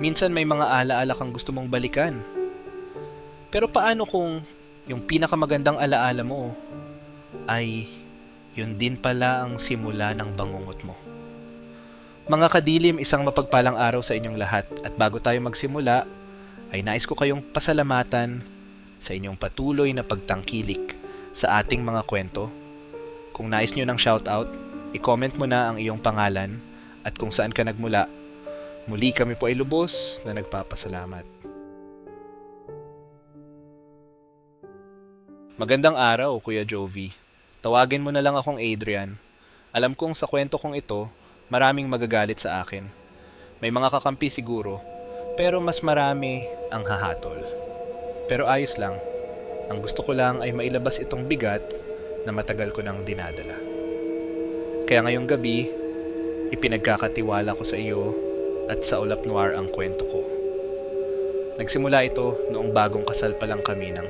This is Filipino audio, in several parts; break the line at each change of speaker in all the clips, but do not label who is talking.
Minsan may mga alaala kang gusto mong balikan. Pero paano kung yung pinakamagandang alaala mo ay yun din pala ang simula ng bangungot mo? Mga kadilim, isang mapagpalang araw sa inyong lahat at bago tayo magsimula, ay nais ko kayong pasalamatan sa inyong patuloy na pagtangkilik sa ating mga kwento. Kung nais nyo ng shoutout, i-comment mo na ang iyong pangalan at kung saan ka nagmula. Muli kami po ay lubos na nagpapasalamat. Magandang araw, Kuya Jovi. Tawagin mo na lang akong Adrian. Alam kong sa kwento kong ito, maraming magagalit sa akin. May mga kakampi siguro, pero mas marami ang hahatol. Pero ayos lang. Ang gusto ko lang ay mailabas itong bigat na matagal ko nang dinadala. Kaya ngayong gabi, ipinagkakatiwala ko sa iyo at sa Ulap Noir ang kwento ko. Nagsimula ito noong bagong kasal pa lang kami ng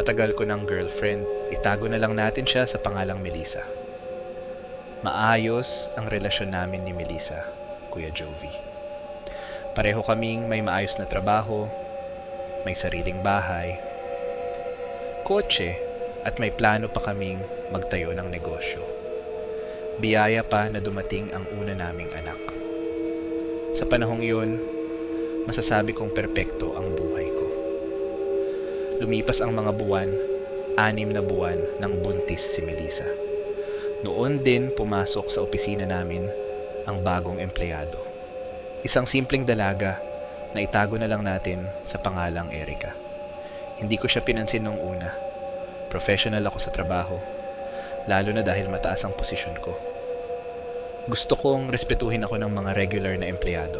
matagal ko ng girlfriend. Itago na lang natin siya sa pangalang Melissa. Maayos ang relasyon namin ni Melissa, Kuya Jovi. Pareho kaming may maayos na trabaho, may sariling bahay, kotse, at may plano pa kaming magtayo ng negosyo. Biyaya pa na dumating ang una naming anak. Sa panahong iyon, masasabi kong perpekto ang buhay ko. Lumipas ang mga buwan, anim na buwan ng buntis si Melissa. Noon din pumasok sa opisina namin ang bagong empleyado. Isang simpleng dalaga na itago na lang natin sa pangalang Erika. Hindi ko siya pinansin nung una. Professional ako sa trabaho, lalo na dahil mataas ang posisyon ko. Gusto kong respetuhin ako ng mga regular na empleyado.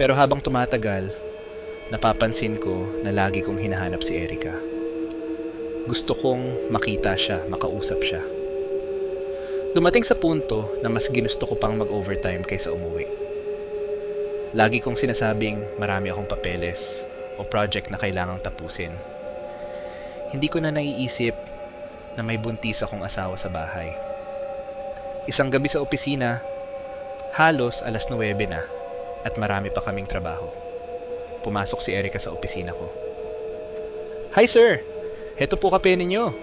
Pero habang tumatagal, napapansin ko na lagi kong hinahanap si Erika. Gusto kong makita siya, makausap siya. Dumating sa punto na mas ginusto ko pang mag-overtime kaysa umuwi. Lagi kong sinasabing marami akong papeles o project na kailangang tapusin. Hindi ko na naiisip na may buntis akong asawa sa bahay. Isang gabi sa opisina, halos alas 9 na at marami pa kaming trabaho. Pumasok si Erika sa opisina ko. Hi sir! Heto po kape ninyo.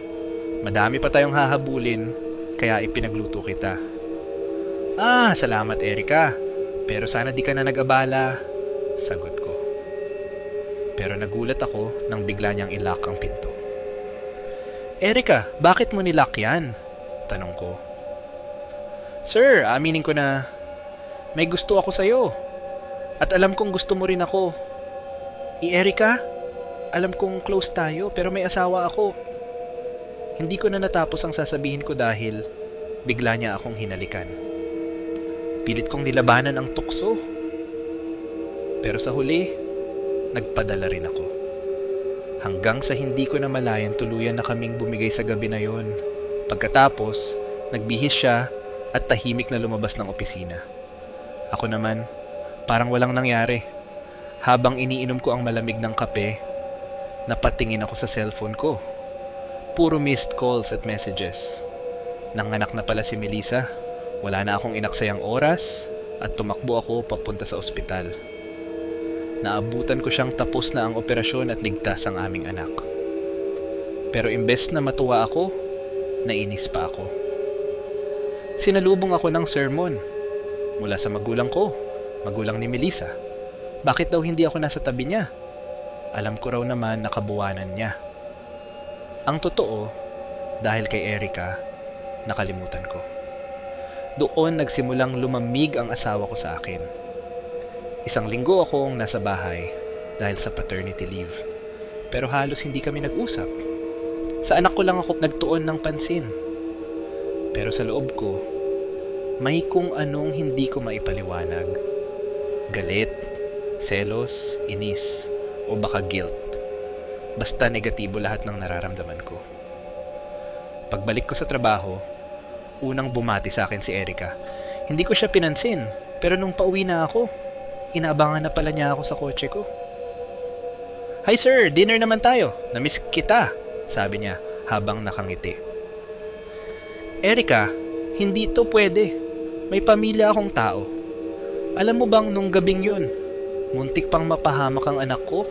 Madami pa tayong hahabulin, kaya ipinagluto kita. Ah, salamat Erika. Pero sana di ka na nag-abala. Sagot ko. Pero nagulat ako nang bigla niyang ilock ang pinto. Erika, bakit mo nilock yan? Tanong ko. Sir, aminin ko na may gusto ako sa'yo. At alam kong gusto mo rin ako. I Erika, alam kong close tayo pero may asawa ako. Hindi ko na natapos ang sasabihin ko dahil bigla niya akong hinalikan. Pilit kong nilabanan ang tukso. Pero sa huli, nagpadala rin ako. Hanggang sa hindi ko na malayan tuluyan na kaming bumigay sa gabi na yon. Pagkatapos, nagbihis siya at tahimik na lumabas ng opisina. Ako naman, parang walang nangyari. Habang iniinom ko ang malamig ng kape, napatingin ako sa cellphone ko. Puro missed calls at messages. Nanganak na pala si Melissa. Wala na akong inaksayang oras at tumakbo ako papunta sa ospital. Naabutan ko siyang tapos na ang operasyon at ligtas ang aming anak. Pero imbes na matuwa ako, nainis pa ako. Sinalubong ako ng sermon mula sa magulang ko, magulang ni Melissa. Bakit daw hindi ako nasa tabi niya? Alam ko raw naman nakabuwanan niya. Ang totoo, dahil kay Erika, nakalimutan ko. Doon nagsimulang lumamig ang asawa ko sa akin. Isang linggo akong nasa bahay dahil sa paternity leave. Pero halos hindi kami nag-usap. Sa anak ko lang ako nagtuon ng pansin. Pero sa loob ko, may kung anong hindi ko maipaliwanag. Galit, selos, inis, o baka guilt. Basta negatibo lahat ng nararamdaman ko. Pagbalik ko sa trabaho, unang bumati sa akin si Erika. Hindi ko siya pinansin, pero nung pauwi na ako, inaabangan na pala niya ako sa kotse ko. Hi sir, dinner naman tayo. Namiss kita, sabi niya habang nakangiti. Erika, hindi to pwede. May pamilya akong tao. Alam mo bang nung gabing yun, Muntik pang mapahamak ang anak ko.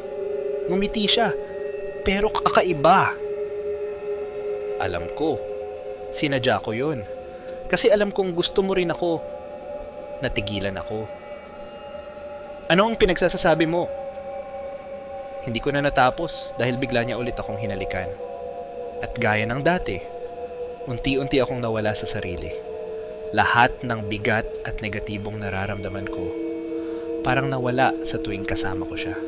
Ngumiti siya. Pero kakaiba. Alam ko. Sinadya ko yun. Kasi alam kong gusto mo rin ako. Natigilan ako. Ano ang pinagsasasabi mo? Hindi ko na natapos dahil bigla niya ulit akong hinalikan. At gaya ng dati, unti-unti akong nawala sa sarili. Lahat ng bigat at negatibong nararamdaman ko parang nawala sa tuwing kasama ko siya.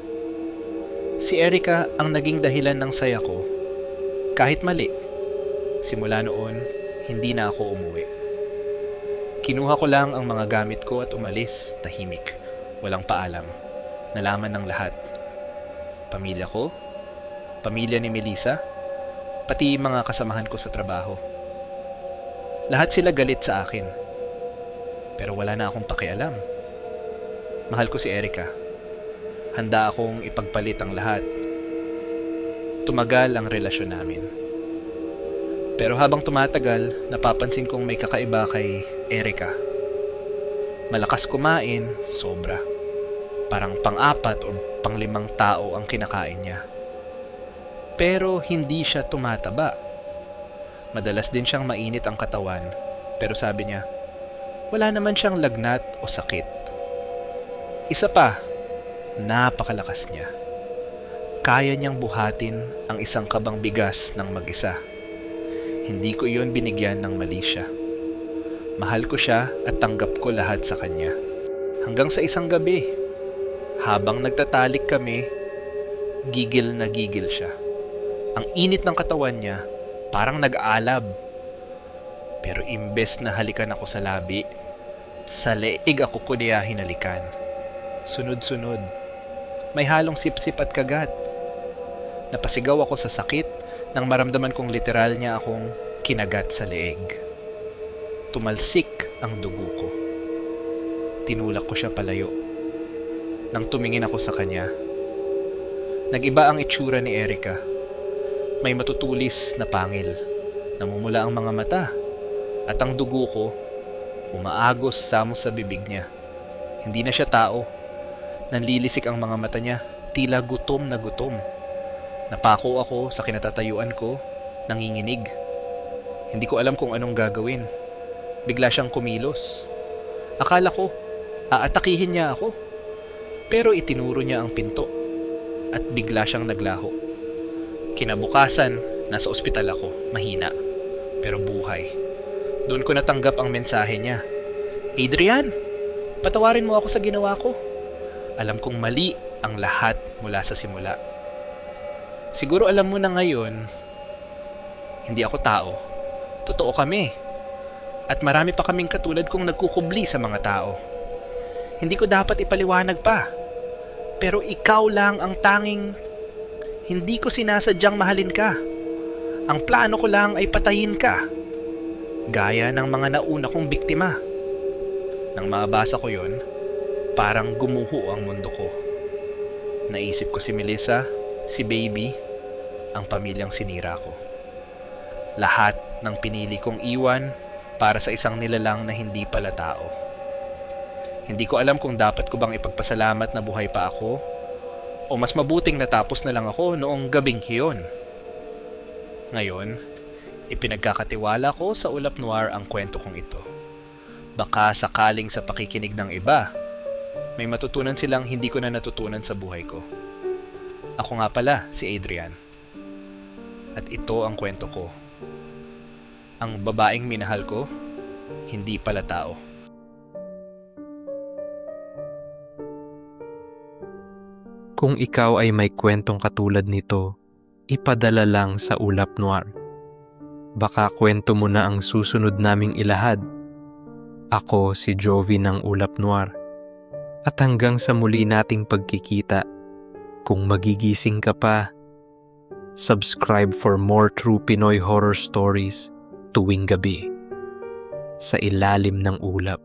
Si Erika ang naging dahilan ng saya ko. Kahit mali, simula noon, hindi na ako umuwi. Kinuha ko lang ang mga gamit ko at umalis, tahimik, walang paalam. Nalaman ng lahat. Pamilya ko, pamilya ni Melissa, pati mga kasamahan ko sa trabaho. Lahat sila galit sa akin. Pero wala na akong pakialam. Mahal ko si Erika. Handa akong ipagpalit ang lahat. Tumagal ang relasyon namin. Pero habang tumatagal, napapansin kong may kakaiba kay Erika. Malakas kumain, sobra. Parang pang-apat o pang-limang tao ang kinakain niya. Pero hindi siya tumataba. Madalas din siyang mainit ang katawan, pero sabi niya, wala naman siyang lagnat o sakit. Isa pa, napakalakas niya. Kaya niyang buhatin ang isang kabang bigas ng mag-isa. Hindi ko iyon binigyan ng mali siya. Mahal ko siya at tanggap ko lahat sa kanya. Hanggang sa isang gabi, habang nagtatalik kami, gigil na gigil siya. Ang init ng katawan niya, parang nag-aalab. Pero imbes na halikan ako sa labi, sa leeg ako ko niya hinalikan. Sunod-sunod, may halong sipsip at kagat. Napasigaw ako sa sakit nang maramdaman kong literal niya akong kinagat sa leeg. Tumalsik ang dugo ko. Tinulak ko siya palayo. Nang tumingin ako sa kanya, nag-iba ang itsura ni Erika. May matutulis na pangil. Namumula ang mga mata. At ang dugo ko, umaagos samo sa bibig niya. Hindi na siya tao. Nanlilisik ang mga mata niya, tila gutom na gutom. Napako ako sa kinatatayuan ko, nanginginig. Hindi ko alam kung anong gagawin. Bigla siyang kumilos. Akala ko, aatakihin niya ako. Pero itinuro niya ang pinto. At bigla siyang naglaho. Kinabukasan, nasa ospital ako, mahina. Pero buhay. Doon ko natanggap ang mensahe niya. Adrian, patawarin mo ako sa ginawa ko. Alam kong mali ang lahat mula sa simula. Siguro alam mo na ngayon, hindi ako tao. Totoo kami. At marami pa kaming katulad kong nagkukubli sa mga tao. Hindi ko dapat ipaliwanag pa. Pero ikaw lang ang tanging hindi ko sinasadyang mahalin ka. Ang plano ko lang ay patayin ka. Gaya ng mga nauna kong biktima. Nang mabasa ko yon, parang gumuho ang mundo ko. Naisip ko si Melissa, si Baby, ang pamilyang sinira ko. Lahat ng pinili kong iwan para sa isang nilalang na hindi pala tao. Hindi ko alam kung dapat ko bang ipagpasalamat na buhay pa ako o mas mabuting natapos na lang ako noong gabing hiyon. Ngayon, ipinagkakatiwala ko sa Ulap Noir ang kwento kong ito. Baka sakaling sa pakikinig ng iba, may matutunan silang hindi ko na natutunan sa buhay ko. Ako nga pala, si Adrian. At ito ang kwento ko. Ang babaeng minahal ko, hindi pala tao.
Kung ikaw ay may kwentong katulad nito, ipadala lang sa Ulap Noir. Baka kwento mo na ang susunod naming ilahad. Ako si Jovi ng Ulap Noir. At hanggang sa muli nating pagkikita, kung magigising ka pa, subscribe for more true Pinoy horror stories tuwing gabi sa ilalim ng ulap.